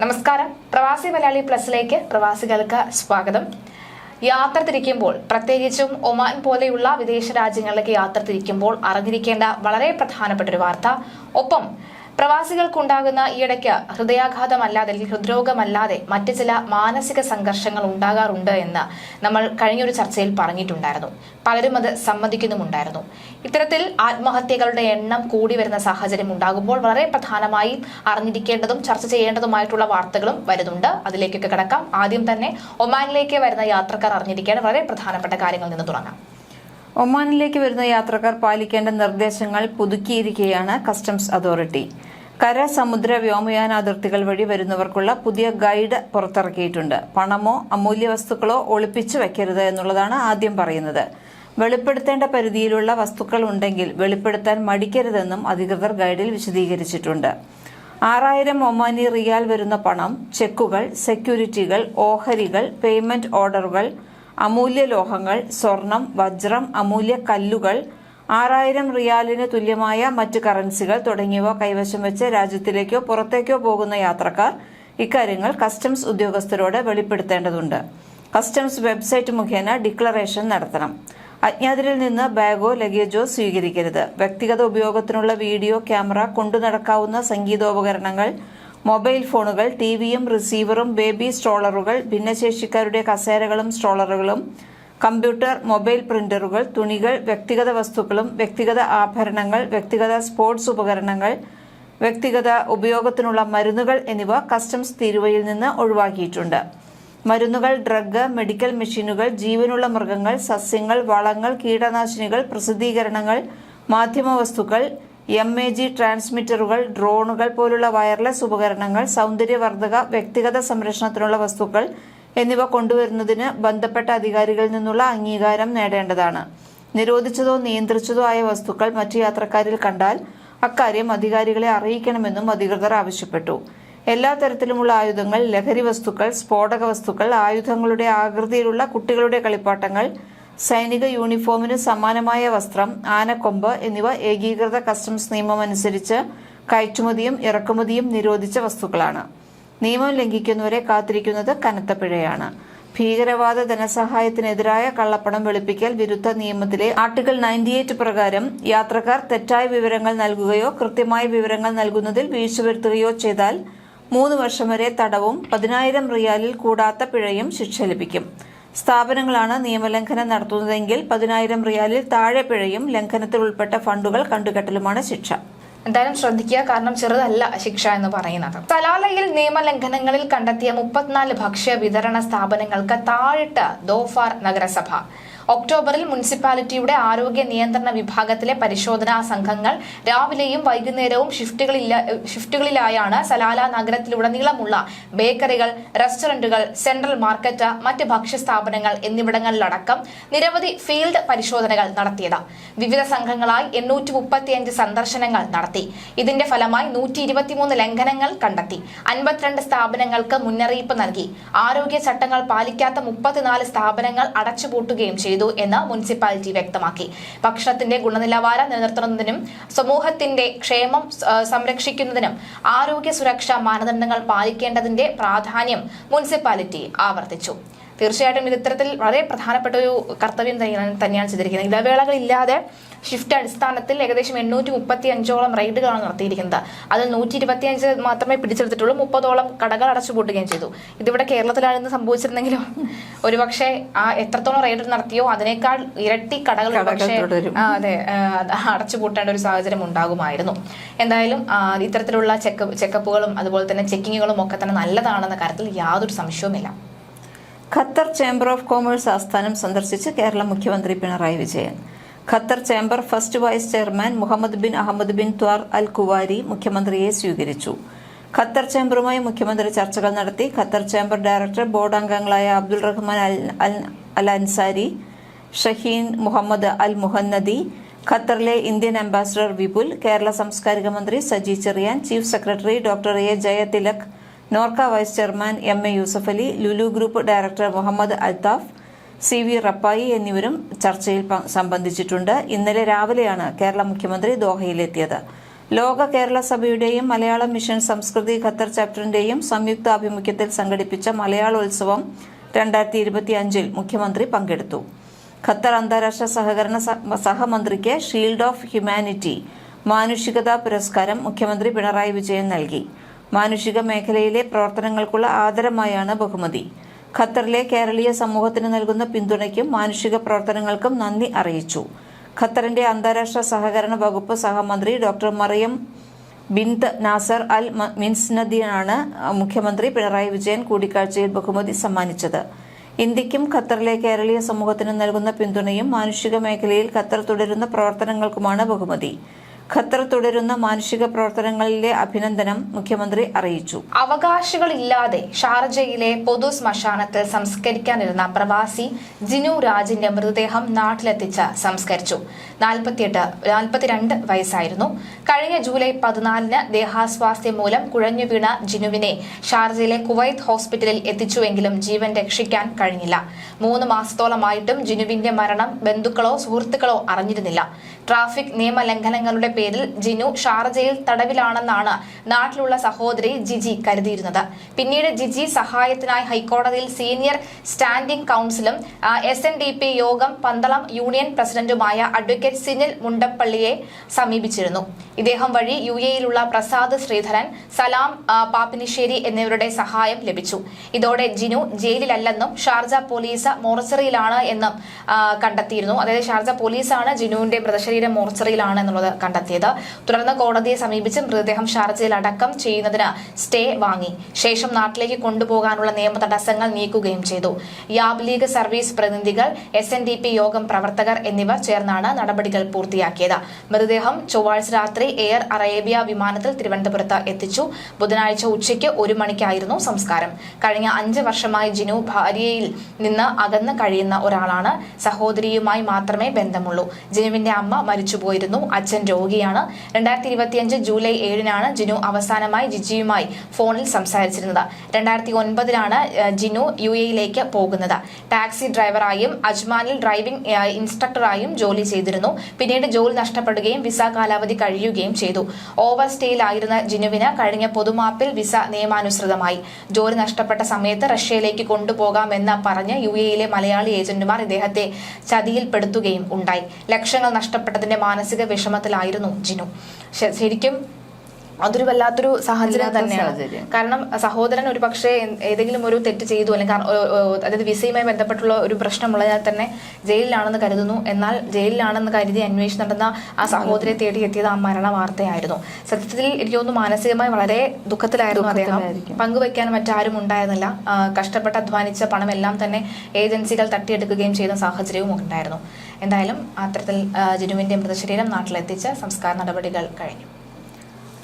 നമസ്കാരം. പ്രവാസി മലയാളി പ്ലസിലേക്ക് പ്രവാസികൾക്ക് സ്വാഗതം. യാത്ര തിരിക്കുമ്പോൾ പ്രത്യേകിച്ചും ഒമാൻ പോലെയുള്ള വിദേശ രാജ്യങ്ങളിലേക്ക് യാത്ര തിരിക്കുമ്പോൾ അറിഞ്ഞിരിക്കേണ്ട വളരെ പ്രധാനപ്പെട്ട ഒരു വാർത്ത. ഒപ്പം പ്രവാസികൾക്കുണ്ടാകുന്ന ഈയിടയ്ക്ക് ഹൃദയാഘാതമല്ലാതെ അല്ലെങ്കിൽ ഹൃദ്രോഗമല്ലാതെ മറ്റു ചില മാനസിക സംഘർഷങ്ങൾ ഉണ്ടാകാറുണ്ട് എന്ന് നമ്മൾ കഴിഞ്ഞൊരു ചർച്ചയിൽ പറഞ്ഞിട്ടുണ്ടായിരുന്നു. പലരും അത് സമ്മതിക്കുന്നുമുണ്ടായിരുന്നു. ഇത്തരത്തിൽ ആത്മഹത്യകളുടെ എണ്ണം കൂടി വരുന്ന സാഹചര്യം ഉണ്ടാകുമ്പോൾ വളരെ പ്രധാനമായി അറിഞ്ഞിരിക്കേണ്ടതും ചർച്ച ചെയ്യേണ്ടതുമായിട്ടുള്ള വാർത്തകളും വരുന്നുണ്ട്. അതിലേക്കൊക്കെ കിടക്കാം. ആദ്യം തന്നെ ഒമാനിലേക്ക് വരുന്ന യാത്രക്കാർ അറിഞ്ഞിരിക്കേണ്ട വളരെ പ്രധാനപ്പെട്ട കാര്യങ്ങളിൽ നിന്ന് തുടങ്ങാം. ഒമാനിലേക്ക് വരുന്ന യാത്രക്കാർ പാലിക്കേണ്ട നിർദ്ദേശങ്ങൾ പുതുക്കിയിരിക്കുകയാണ് കസ്റ്റംസ് അതോറിറ്റി. കര സമുദ്ര വ്യോമയാന അതിർത്തികൾ വഴി വരുന്നവർക്കുള്ള പുതിയ ഗൈഡ് പുറത്തിറക്കിയിട്ടുണ്ട്. പണമോ അമൂല്യ വസ്തുക്കളോ ഒളിപ്പിച്ചു വെക്കരുത് എന്നുള്ളതാണ് ആദ്യം പറയുന്നത്. വെളിപ്പെടുത്തേണ്ട പരിധിയിലുള്ള വസ്തുക്കൾ ഉണ്ടെങ്കിൽ വെളിപ്പെടുത്താൻ മടിക്കരുതെന്നും അധികൃതർ ഗൈഡിൽ വിശദീകരിച്ചിട്ടുണ്ട്. ആറായിരം ഒമാനി റിയാൽ വരുന്ന പണം ചെക്കുകൾ സെക്യൂരിറ്റികൾ ഓഹരികൾ പേയ്മെന്റ് ഓർഡറുകൾ അമൂല്യ ലോഹങ്ങൾ സ്വർണം വജ്രം അമൂല്യ കല്ലുകൾ ആറായിരം റിയാലിന് തുല്യമായ മറ്റ് കറൻസികൾ തുടങ്ങിയവ കൈവശം വെച്ച് രാജ്യത്തിലേക്കോ പുറത്തേക്കോ പോകുന്ന യാത്രക്കാർ ഇക്കാര്യങ്ങൾ കസ്റ്റംസ് ഉദ്യോഗസ്ഥരോട് വെളിപ്പെടുത്തേണ്ടതുണ്ട്. കസ്റ്റംസ് വെബ്സൈറ്റ് മുഖേന ഡിക്ലറേഷൻ നടത്തണം. അജ്ഞാതരിൽ നിന്ന് ബാഗോ ലഗേജോ സ്വീകരിക്കരുത്. വ്യക്തിഗത ഉപയോഗത്തിനുള്ള വീഡിയോ ക്യാമറ കൊണ്ടുനടക്കാവുന്ന സംഗീതോപകരണങ്ങൾ മൊബൈൽ ഫോണുകൾ ടിവിയും റിസീവറും ബേബി സ്ട്രോളറുകൾ ഭിന്നശേഷിക്കാരുടെ കസേരകളും സ്ട്രോളറുകളും കമ്പ്യൂട്ടർ മൊബൈൽ പ്രിന്ററുകൾ തുണികൾ വ്യക്തിഗത വസ്തുക്കളും വ്യക്തിഗത ആഭരണങ്ങൾ വ്യക്തിഗത സ്പോർട്സ് ഉപകരണങ്ങൾ വ്യക്തിഗത ഉപയോഗത്തിനുള്ള മരുന്നുകൾ എന്നിവ കസ്റ്റംസ് തീരുവയിൽ നിന്ന് ഒഴിവാക്കിയിട്ടുണ്ട്. മരുന്നുകൾ ഡ്രഗ് മെഡിക്കൽ മെഷീനുകൾ ജീവനുള്ള മൃഗങ്ങൾ സസ്യങ്ങൾ വളങ്ങൾ കീടനാശിനികൾ പ്രസിദ്ധീകരണങ്ങൾ മാധ്യമവസ്തുക്കൾ എം എ ജി ട്രാൻസ്മിറ്ററുകൾ ഡ്രോണുകൾ പോലുള്ള വയർലെസ് ഉപകരണങ്ങൾ സൗന്ദര്യവർദ്ധക വ്യക്തിഗത സംരക്ഷണത്തിനുള്ള വസ്തുക്കൾ എന്നിവ കൊണ്ടുവരുന്നതിന് ബന്ധപ്പെട്ട അധികാരികളിൽ നിന്നുള്ള അംഗീകാരം നേടേണ്ടതാണ്. നിരോധിച്ചതോ നിയന്ത്രിച്ചതോ ആയ വസ്തുക്കൾ മറ്റു യാത്രക്കാരിൽ കണ്ടാൽ അക്കാര്യം അധികാരികളെ അറിയിക്കണമെന്നും അധികൃതർ ആവശ്യപ്പെട്ടു. എല്ലാ തരത്തിലുമുള്ള ആയുധങ്ങൾ ലഹരി വസ്തുക്കൾ സ്ഫോടക വസ്തുക്കൾ ആയുധങ്ങളുടെ ആകൃതിയിലുള്ള കുട്ടികളുടെ കളിപ്പാട്ടങ്ങൾ സൈനിക യൂണിഫോമിന് സമാനമായ വസ്ത്രം ആനക്കൊമ്പ് എന്നിവ ഏകീകൃത കസ്റ്റംസ് നിയമം അനുസരിച്ച് കയറ്റുമതിയും ഇറക്കുമതിയും നിരോധിച്ച വസ്തുക്കളാണ്. നിയമം ലംഘിക്കുന്നവരെ കാത്തിരിക്കുന്നത് കനത്ത പിഴയാണ്. ഭീകരവാദ ധനസഹായത്തിനെതിരായ കള്ളപ്പണം വെളുപ്പിക്കൽ വിരുദ്ധ നിയമത്തിലെ ആർട്ടിക്കിൾ നയന്റി എയ്റ്റ് പ്രകാരം യാത്രക്കാർ തെറ്റായ വിവരങ്ങൾ നൽകുകയോ കൃത്യമായ വിവരങ്ങൾ നൽകുന്നതിൽ വീഴ്ച വരുത്തുകയോ ചെയ്താൽ മൂന്ന് വർഷം വരെ തടവും പതിനായിരം റിയാലിൽ കൂടാത്ത പിഴയും ശിക്ഷ ലഭിക്കും. സ്ഥാപനങ്ങളാണ് നിയമലംഘനം നടത്തുന്നതെങ്കിൽ പതിനായിരം റിയാലിൽ താഴെ പിഴയും ലംഘനത്തിൽ ഉൾപ്പെട്ട ഫണ്ടുകൾ കണ്ടുകെട്ടലുമാണ് ശിക്ഷ. എന്തായാലും ശ്രദ്ധിക്കുക കാരണം ചെറുതല്ല ശിക്ഷ എന്ന് പറയുന്നത്. സലാലയിൽ നിയമലംഘനങ്ങളിൽ കണ്ടെത്തിയ മുപ്പത്തിനാല് ഭക്ഷ്യ വിതരണ സ്ഥാപനങ്ങൾക്ക് താഴിട്ട് ദോഫാർ നഗരസഭ. ഒക്ടോബറിൽ മുനിസിപ്പാലിറ്റിയുടെ ആരോഗ്യ നിയന്ത്രണ വിഭാഗത്തിലെ പരിശോധനാ സംഘങ്ങൾ രാവിലെയും വൈകുന്നേരവും ഷിഫ്റ്റുകളില്ല ഷിഫ്റ്റുകളിലായാണ് സലാല നഗരത്തിലുടനീളമുള്ള ബേക്കറികൾ റെസ്റ്റോറന്റുകൾ സെൻട്രൽ മാർക്കറ്റ് മറ്റ് ഭക്ഷ്യ സ്ഥാപനങ്ങൾ എന്നിവിടങ്ങളിലടക്കം നിരവധി ഫീൽഡ് പരിശോധനകൾ നടത്തിയത്. വിവിധ സംഘങ്ങളായി എണ്ണൂറ്റി മുപ്പത്തിയഞ്ച് സന്ദർശനങ്ങൾ നടത്തി. ഇതിന്റെ ഫലമായി നൂറ്റി ഇരുപത്തിമൂന്ന് ലംഘനങ്ങൾ കണ്ടെത്തി. അൻപത്തിരണ്ട് സ്ഥാപനങ്ങൾക്ക് മുന്നറിയിപ്പ് നൽകി. ആരോഗ്യ ചട്ടങ്ങൾ പാലിക്കാത്ത മുപ്പത്തിനാല് സ്ഥാപനങ്ങൾ അടച്ചുപൂട്ടുകയും ചെയ്തു. എന്ന് മുനിസിപ്പാലിറ്റി വ്യക്തമാക്കി. ഭക്ഷണത്തിന്റെ ഗുണനിലവാരം നിലനിർത്തുന്നതിനും സമൂഹത്തിന്റെ ക്ഷേമം സംരക്ഷിക്കുന്നതിനും ആരോഗ്യ സുരക്ഷാ മാനദണ്ഡങ്ങൾ പാലിക്കേണ്ടതിന്റെ പ്രാധാന്യം മുനിസിപ്പാലിറ്റി ആവർത്തിച്ചു. തീർച്ചയായിട്ടും ഇത് ഇത്തരത്തിൽ വളരെ പ്രധാനപ്പെട്ട ഒരു കർത്തവ്യം തന്നെയാണ് തന്നെയാണ് ചെയ്തിരിക്കുന്നത്. ഇടവേളകളില്ലാതെ ഷിഫ്റ്റ് അടിസ്ഥാനത്തിൽ ഏകദേശം എണ്ണൂറ്റി മുപ്പത്തി അഞ്ചോളം റെയ്ഡുകളാണ് നടത്തിയിരിക്കുന്നത്. അതിൽ നൂറ്റി ഇരുപത്തിയഞ്ച് മാത്രമേ പിടിച്ചെടുത്തിട്ടുള്ളൂ മുപ്പതോളം കടകൾ അടച്ചുപൂട്ടുകയും ചെയ്തു. ഇതിവിടെ കേരളത്തിലായിരുന്നു സംഭവിച്ചിരുന്നെങ്കിലും ഒരുപക്ഷെ ആ എത്രത്തോളം റെയ്ഡ് നടത്തിയോ അതിനേക്കാൾ ഇരട്ടി കടകൾ കടകൾ പക്ഷേ അതെ അടച്ചുപൂട്ടേണ്ട ഒരു സാഹചര്യം ഉണ്ടാകുമായിരുന്നു. എന്തായാലും ഇത്തരത്തിലുള്ള ചെക്ക് ചെക്കപ്പുകളും അതുപോലെ തന്നെ ചെക്കിങ്ങുകളും ഒക്കെ തന്നെ നല്ലതാണെന്ന കാര്യത്തിൽ യാതൊരു സംശയവുമില്ല. ഖത്തർ ചേംബർ ഓഫ് കോമേഴ്സ് ആസ്ഥാനം സന്ദർശിച്ച് കേരള മുഖ്യമന്ത്രി Pinarayi Vijayan. Qatar chamber first vice chairman Mohammed bin Ahmed bin Towar Al Kuwari മുഖ്യമന്ത്രിയെ സ്വീകരിച്ചു. ഖത്തർ ചേംബറുമായി മുഖ്യമന്ത്രി ചർച്ചകൾ നടത്തി. ഖത്തർ ചേംബർ ഡയറക്ടർ ബോർഡ് അംഗങ്ങളായ അബ്ദുൾ റഹ്മാൻ അൽ അൽ- അൻസാരി ഷഹീൻ മുഹമ്മദ് അൽ മുഹന്നദി ഖത്തറിലെ ഇന്ത്യൻ അംബാസിഡർ വിപുൽ കേരള സാംസ്കാരിക മന്ത്രി Saji Cheriyan chief secretary doctor A Jayathilak NORKA vice chairman M A Yusuff Ali Lulu group director Muhammad Althaf C V Rappai എന്നിവരും ചർച്ചയിൽ സംബന്ധിച്ചിട്ടുണ്ട്. ഇന്നലെ രാവിലെയാണ് കേരള മുഖ്യമന്ത്രി ദോഹയിലെത്തിയത്. ലോക കേരള സഭയുടെയും മലയാളം മിഷൻ സംസ്കൃതി ഖത്തർ ചാപ്റ്ററിന്റെയും സംയുക്ത ആഭിമുഖ്യത്തിൽ സംഘടിപ്പിച്ച മലയാളോത്സവം രണ്ടായിരത്തി ഇരുപത്തി അഞ്ചിൽ മുഖ്യമന്ത്രി പങ്കെടുത്തു. ഖത്തർ അന്താരാഷ്ട്ര സഹകരണ സഹമന്ത്രിക്ക് ഷീൽഡ് ഓഫ് ഹ്യൂമാനിറ്റി മാനുഷികതാ പുരസ്കാരം മുഖ്യമന്ത്രി പിണറായി വിജയൻ നൽകി. മാനുഷിക മേഖലയിലെ പ്രവർത്തനങ്ങൾക്കുള്ള ആദരമായാണ് ബഹുമതി. ഖത്തറിലെ കേരളീയ സമൂഹത്തിന് നൽകുന്ന പിന്തുണയ്ക്കും മാനുഷിക പ്രവർത്തനങ്ങൾക്കും നന്ദി അറിയിച്ചു. ഖത്തറിന്റെ അന്താരാഷ്ട്ര സഹകരണ വകുപ്പ് സഹമന്ത്രി doctor Maryam bint Nasser Al മിൻസ്നദിയാണ് മുഖ്യമന്ത്രി പിണറായി വിജയൻ കൂടിക്കാഴ്ചയിൽ ബഹുമതി സമ്മാനിച്ചത്. ഇന്ത്യക്കും ഖത്തറിലെ കേരളീയ സമൂഹത്തിനും നൽകുന്ന പിന്തുണയും മാനുഷിക മേഖലയിൽ ഖത്തർ തുടരുന്ന പ്രവർത്തനങ്ങൾക്കുമാണ് ബഹുമതി. ഖത്തർ തുടരുന്ന മാനുഷിക പ്രവർത്തനങ്ങളിലെ അഭിനന്ദനം മുഖ്യമന്ത്രി അറിയിച്ചു. അവകാശികളില്ലാതെ ഷാർജയിലെ പൊതു ശ്മശാനത്തിൽ സംസ്കരിക്കാനിരുന്ന പ്രവാസി ജിനു രാജിന്റെ മൃതദേഹം നാട്ടിലെത്തിച്ച് സംസ്കരിച്ചു. നാൽപ്പത്തിയെട്ട് നാൽപ്പത്തിരണ്ട് വയസ്സായിരുന്നു. കഴിഞ്ഞ ജൂലൈ പതിനാലിന് ദേഹാസ്വാസ്ഥ്യം മൂലം കുഴഞ്ഞു വീണ ജിനുവിനെ ഷാർജയിലെ കുവൈത്ത് ഹോസ്പിറ്റലിൽ എത്തിച്ചുവെങ്കിലും ജീവൻ രക്ഷിക്കാൻ കഴിഞ്ഞില്ല. മൂന്ന് മാസത്തോളമായിട്ടും ജിനുവിന്റെ മരണം ബന്ധുക്കളോ സുഹൃത്തുക്കളോ അറിഞ്ഞിരുന്നില്ല. ട്രാഫിക് നിയമലംഘനങ്ങളുടെ പേരിൽ ജിനു ഷാർജയിൽ തടവിലാണെന്നാണ് നാട്ടിലുള്ള സഹോദരി ജിജി കരുതിയിരുന്നത്. പിന്നീട് ജിജി സഹായത്തിനായി ഹൈക്കോടതിയിൽ സീനിയർ സ്റ്റാൻഡിംഗ് കൌൺസിലും S N D P Yogam Pandalam union പ്രസിഡന്റുമായ അഡ്വക്കേറ്റ് സിനിൽ മുണ്ടപ്പള്ളിയെ സമീപിച്ചിരുന്നു. ഇദ്ദേഹം വഴി യു എയിലുള്ള പ്രസാദ് ശ്രീധരൻ സലാം പാപ്പിനിശ്ശേരി എന്നിവരുടെ സഹായം ലഭിച്ചു. ഇതോടെ ജിനു ജയിലിലല്ലെന്നും ഷാർജ പോലീസ് മോർച്ചറിയിലാണ് എന്നും കണ്ടെത്തിയിരുന്നു. അതായത് ഷാർജ പോലീസാണ് ജിനുവിന്റെ മൃതശരീരം മോർച്ചറിയിലാണ് എന്നുള്ളത് കണ്ടെത്തിയത്. തുടർന്ന് കോടതിയെ സമീപിച്ച് മൃതദേഹം ഷാർജയിൽ അടക്കം ചെയ്യുന്നതിന് സ്റ്റേ വാങ്ങി. ശേഷം നാട്ടിലേക്ക് കൊണ്ടുപോകാനുള്ള നിയമ തടസ്സങ്ങൾ നീക്കുകയും ചെയ്തു. യാബ് ലീഗ് സർവീസ് പ്രതിനിധികൾ എസ് യോഗം പ്രവർത്തകർ എന്നിവർ ചേർന്നാണ് നടപടികൾ പൂർത്തിയാക്കിയത്. മൃതദേഹം ചൊവ്വാഴ്ച രാത്രി എയർ അറേബ്യ വിമാനത്തിൽ തിരുവനന്തപുരത്ത് എത്തിച്ചു. ബുധനാഴ്ച ഉച്ചയ്ക്ക് ഒരു മണിക്കായിരുന്നു സംസ്കാരം. കഴിഞ്ഞ അഞ്ച് വർഷമായി ജിനു ഭാര്യയിൽ നിന്ന് അകന്ന് കഴിയുന്ന ഒരാളാണ്. സഹോദരിയുമായി മാത്രമേ ബന്ധമുള്ളൂ. ജിനുവിന്റെ അമ്മ മരിച്ചുപോയിരുന്നു അച്ഛൻ രോഗിയാണ്. രണ്ടായിരത്തി ഇരുപത്തിയഞ്ച് ജൂലൈ ഏഴിനാണ് ജിനു അവസാനമായി ജിജിയുമായി ഫോണിൽ സംസാരിച്ചിരുന്നത്. രണ്ടായിരത്തി ഒൻപതിലാണ് ജിനു യു എയിലേക്ക് പോകുന്നത്. ടാക്സി ഡ്രൈവറായും അജ്മാനിൽ ഡ്രൈവിംഗ് ഇൻസ്ട്രക്ടറായും ജോലി ചെയ്തിരുന്നു. പിന്നീട് ജോലി നഷ്ടപ്പെടുകയും വിസ കാലാവധി കഴിയുകയും ചെയ്തു. ഓവർ സ്റ്റേയിലായിരുന്ന ജിനുവിന് കഴിഞ്ഞ പൊതുമാപ്പിൽ വിസ നിയമാനുസൃതമായി. ജോലി നഷ്ടപ്പെട്ട സമയത്ത് റഷ്യയിലേക്ക് കൊണ്ടുപോകാമെന്ന് പറഞ്ഞ് യു എയിലെ മലയാളി ഏജന്റുമാർ ഇദ്ദേഹത്തെ ചതിയിൽപ്പെടുത്തുകയും ഉണ്ടായി. ലക്ഷങ്ങൾ നഷ്ടപ്പെട്ടതിന്റെ മാനസിക വിഷമത്തിലായിരുന്നു ജിനു. ശരിക്കും അതൊരു വല്ലാത്തൊരു സാഹചര്യം തന്നെയാണ്. കാരണം സഹോദരൻ ഒരു പക്ഷേ ഏതെങ്കിലും ഒരു തെറ്റ് ചെയ്തു അല്ലെങ്കിൽ അതായത് വിസയുമായി ബന്ധപ്പെട്ടുള്ള ഒരു പ്രശ്നമുള്ളതിനാൽ തന്നെ ജയിലിലാണെന്ന് കരുതുന്നു. എന്നാൽ ജയിലിലാണെന്ന് കരുതി അന്വേഷണം നടന്ന ആ സഹോദരിയെ തേടി എത്തിയത് ആ മരണ വാർത്തയായിരുന്നു. സത്യത്തിൽ എനിക്ക് തോന്നുന്നു മാനസികമായി വളരെ ദുഃഖത്തിലായിരുന്നു അദ്ദേഹം. പങ്കുവയ്ക്കാൻ മറ്റാരും ഉണ്ടായിരുന്നില്ല. കഷ്ടപ്പെട്ട് അധ്വാനിച്ച പണമെല്ലാം തന്നെ ഏജൻസികൾ തട്ടിയെടുക്കുകയും ചെയ്യുന്ന സാഹചര്യവും ഉണ്ടായിരുന്നു. എന്തായാലും അത്തരത്തിൽ ജിനുവിന്റെ മൃതശരീരം നാട്ടിലെത്തിച്ച് സംസ്കാര നടപടികൾ കഴിഞ്ഞു.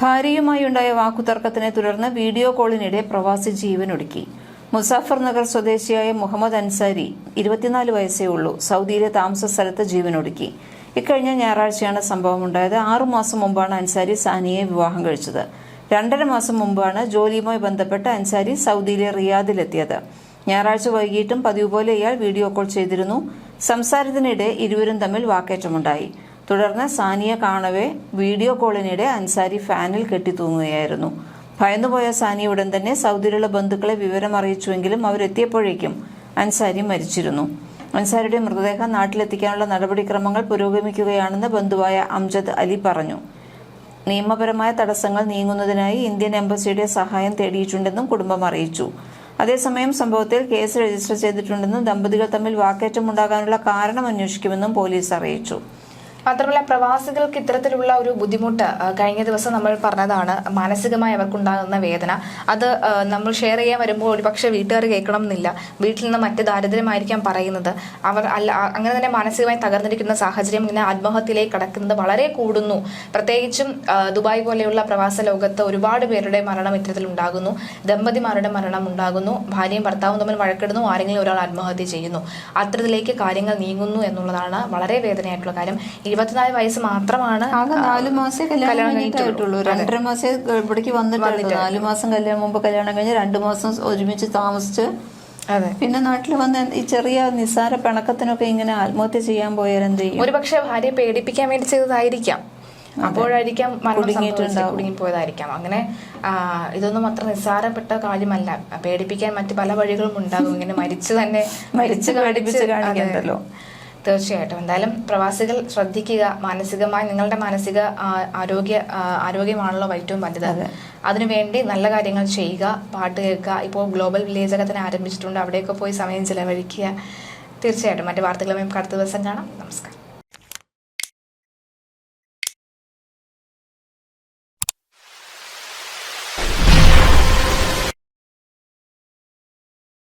ഭാര്യയുമായി ഉണ്ടായ വാക്കുതർക്കത്തിനെ തുടർന്ന് വീഡിയോ കോളിനിടെ പ്രവാസി ജീവനൊടുക്കി. മുസാഫർ നഗർ സ്വദേശിയായ മുഹമ്മദ് അൻസാരി ഇരുപത്തിനാല് വയസ്സേ ഉള്ളൂ. സൗദിയിലെ താമസ സ്ഥലത്ത് ജീവനൊടുക്കി. ഇക്കഴിഞ്ഞ ഞായറാഴ്ചയാണ് സംഭവമുണ്ടായത്. ആറുമാസം മുമ്പാണ് അൻസാരി സാനിയെ വിവാഹം കഴിച്ചത്. രണ്ടര മാസം മുമ്പാണ് ജോലിയുമായി ബന്ധപ്പെട്ട് അൻസാരി സൗദിയിലെ റിയാദിലെത്തിയത്. ഞായറാഴ്ച വൈകിട്ടും പതിവ് പോലെ ഇയാൾ വീഡിയോ കോൾ ചെയ്തിരുന്നു. സംസാരത്തിനിടെ ഇരുവരും തമ്മിൽ വാക്കേറ്റമുണ്ടായി. തുടർന്ന് സാനിയ കാണവെ വീഡിയോ കോളിനിടെ അൻസാരി ഫാനിൽ കെട്ടിത്തൂങ്ങുകയായിരുന്നു. ഭയന്നുപോയ സാനിയ ഉടൻ തന്നെ സൗദിയിലുള്ള ബന്ധുക്കളെ വിവരം അറിയിച്ചുവെങ്കിലും അവരെത്തിയപ്പോഴേക്കും അൻസാരി മരിച്ചിരുന്നു. അൻസാരിയുടെ മൃതദേഹം നാട്ടിലെത്തിക്കാനുള്ള നടപടിക്രമങ്ങൾ പുരോഗമിക്കുകയാണെന്ന് ബന്ധുവായ അംജദ് അലി പറഞ്ഞു. നിയമപരമായ തടസ്സങ്ങൾ നീങ്ങുന്നതിനായി ഇന്ത്യൻ എംബസിയുടെ സഹായം തേടിയിട്ടുണ്ടെന്നും കുടുംബം അറിയിച്ചു. അതേസമയം സംഭവത്തിൽ കേസ് രജിസ്റ്റർ ചെയ്തിട്ടുണ്ടെന്നും ദമ്പതികൾ തമ്മിൽ വാക്കേറ്റമുണ്ടാകാനുള്ള കാരണം അന്വേഷിക്കുമെന്നും പോലീസ് അറിയിച്ചു മാത്രമല്ല പ്രവാസികൾക്ക് ഇത്തരത്തിലുള്ള ഒരു ബുദ്ധിമുട്ട് കഴിഞ്ഞ ദിവസം നമ്മൾ പറഞ്ഞതാണ് മാനസികമായി അവർക്കുണ്ടാകുന്ന വേദന. അത് നമ്മൾ ഷെയർ ചെയ്യാൻ വരുമ്പോൾ ഒരുപക്ഷെ വീട്ടുകാർ കേൾക്കണം എന്നില്ല വീട്ടിൽ നിന്ന് മറ്റ് ദാരിദ്ര്യമായിരിക്കാം പറയുന്നത്. അവർ അല്ല അങ്ങനെ തന്നെ മാനസികമായി തകർന്നിരിക്കുന്ന സാഹചര്യം ഇങ്ങനെ ആത്മഹത്യയിലേക്ക് കടക്കുന്നത് വളരെ കൂടുന്നു. പ്രത്യേകിച്ചും ദുബായ് പോലെയുള്ള പ്രവാസ ലോകത്ത് ഒരുപാട് പേരുടെ മരണം ഇത്തരത്തിൽ ഉണ്ടാകുന്നു. ദമ്പതിമാരുടെ മരണം ഉണ്ടാകുന്നു. ഭാര്യയും ഭർത്താവും തമ്മിൽ വഴക്കിടുന്നു. ആരെങ്കിലും ഒരാൾ ആത്മഹത്യ ചെയ്യുന്നു. അത്തരത്തിലേക്ക് കാര്യങ്ങൾ നീങ്ങുന്നു എന്നുള്ളതാണ് വളരെ വേദനയായിട്ടുള്ള കാര്യം. ഇരുപത്തിനാല് വയസ്സ് മാത്രമാണ് ആകെ നാല് മാസേ കല്യാണം കഴിഞ്ഞിട്ടുള്ളൂ. രണ്ടര മാസേ ഇവിടേക്ക് വന്നിട്ടുള്ളൂ. നാല് മാസം കല്യാണം മുമ്പ് കല്യാണം കഴിഞ്ഞ് രണ്ടു മാസം ഒരുമിച്ച് താമസിച്ച് അതെ. പിന്നെ നാട്ടിൽ വന്ന് ഈ ചെറിയ നിസ്സാര പിണക്കത്തിനൊക്കെ ഇങ്ങനെ ആത്മഹത്യ ചെയ്യാൻ പോയാൽ എന്ത് ചെയ്യും? ഒരുപക്ഷെ ഭാര്യയെ പേടിപ്പിക്കാൻ വേണ്ടി ചെയ്തതായിരിക്കാം. അപ്പോഴായിരിക്കാം കുടുങ്ങി പോയതായിരിക്കാം അങ്ങനെ ഇതൊന്നും അത്ര നിസ്സാരപ്പെട്ട കാര്യമല്ല. പേടിപ്പിക്കാൻ മറ്റു പല വഴികളും ഉണ്ടാകും. ഇങ്ങനെ മരിച്ചു തന്നെ മരിച്ചു പേടിപ്പിച്ച് കാണിക്കണ്ടല്ലോ. തീർച്ചയായിട്ടും. എന്തായാലും പ്രവാസികൾ ശ്രദ്ധിക്കുക മാനസികമായി നിങ്ങളുടെ മാനസിക ആരോഗ്യ ആരോഗ്യമാണല്ലോ ഏറ്റവും വലുത്. അതെ. അതിനുവേണ്ടി നല്ല കാര്യങ്ങൾ ചെയ്യുക പാട്ട് കേൾക്കുക. ഇപ്പോൾ ഗ്ലോബൽ വില്ലേജ് ഒക്കെ തന്നെ ആരംഭിച്ചിട്ടുണ്ട്. അവിടെയൊക്കെ പോയി സമയം ചിലവഴിക്കുക. തീർച്ചയായിട്ടും മറ്റു വാർത്തകളുമായി നമുക്ക് അടുത്ത ദിവസം കാണാം. നമസ്കാരം.